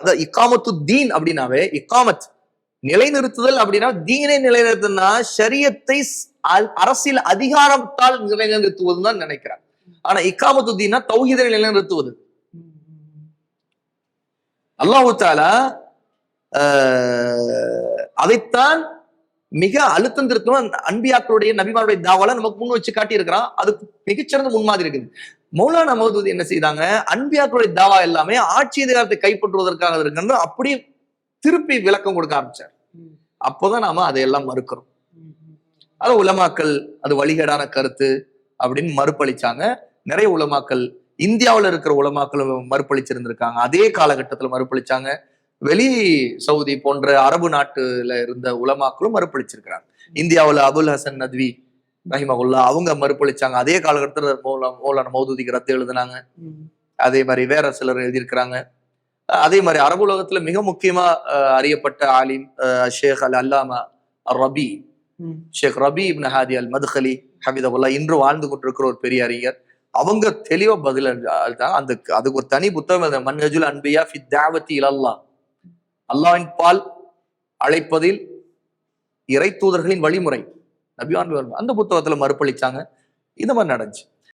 அதான் இக்காமத்து தீன் அப்படின்னாவே இக்காமத் நிலைநிறுத்துதல் அப்படின்னா தீனை நிலைநிறுத்தினா சரியத்தை அரசியல் அதிகாரத்தால் நிலைநிறுத்துவதுன்னு தான் நினைக்கிறேன் ஆனா இக்காமத்து தீனா தௌஹீதை நிலைநிறுத்துவது. அல்லாஹு தாலா ஆஹ், அதைத்தான் மிக அழுத்தம் திருத்தம் அன்பியாக்களுடைய நபிமாருடைய தாவால நமக்கு முன் வச்சு காட்டியிருக்கிறான். அது மிகச்சிறந்த முன்மாதிரி இருக்குது. மௌலானா மௌதூதி என்ன செய்தாங்க? அன்பியாக்களுடைய தாவா எல்லாமே ஆட்சி அதிகாரத்தை கைப்பற்றுவதற்காக இருக்குன்னு அப்படியே திருப்பி விளக்கம் கொடுக்க ஆரம்பிச்சார். அப்போதான் நாம அதையெல்லாம் மறுக்கிறோம். அது உலமாக்கல் அது வழிகேடான கருத்து அப்படின்னு மறுப்பளிச்சாங்க. நிறைய உலமாக்கல் இந்தியாவுல இருக்கிற உலமாக்களும் மறுப்பளிச்சிருந்திருக்காங்க. அதே காலகட்டத்துல மறுப்பளிச்சாங்க. வெளி சவுதி போன்ற அரபு நாட்டுல இருந்த உலமாக்களும் மறுப்பளிச்சிருக்கிறாங்க. இந்தியாவுல அபுல் ஹசன் நத்வி ரஹிமகுல்லா அவங்க மறுப்பளிச்சாங்க. அதே காலகட்டத்துல மௌலா மௌலான மௌதூதிக்கு ரத்து எழுதுனாங்க. அதே மாதிரி வேற சிலர் எழுதியிருக்கிறாங்க. அதே மாதிரி அரபு உலகத்துல மிக முக்கியமா அறியப்பட்ட ஆலிம் ஷேக் அல் அல்லாமா ரபி. ஷேக் ரபி இப்னு ஹாதி அல் மதுஹலி ஹபிதபுல்லா இன்று வாழ்ந்து கொண்டிருக்கிற ஒரு பெரிய அறிஞர். அவங்க தெளிவா பதில் அளித்தாங்க. அந்த அதுக்கு ஒரு தனி புத்தகம் மன்ஹஜுல் அன்பியா ஃபி தாவத்தி இலல்லா அல்லாஹ்வின் பால் அழைப்பதில் இறை தூதர்களின் வழிமுறை. நபியான் அந்த புத்தகத்துல மறுப்பளிச்சாங்க. இந்த மாதிரி நடந்துச்சு.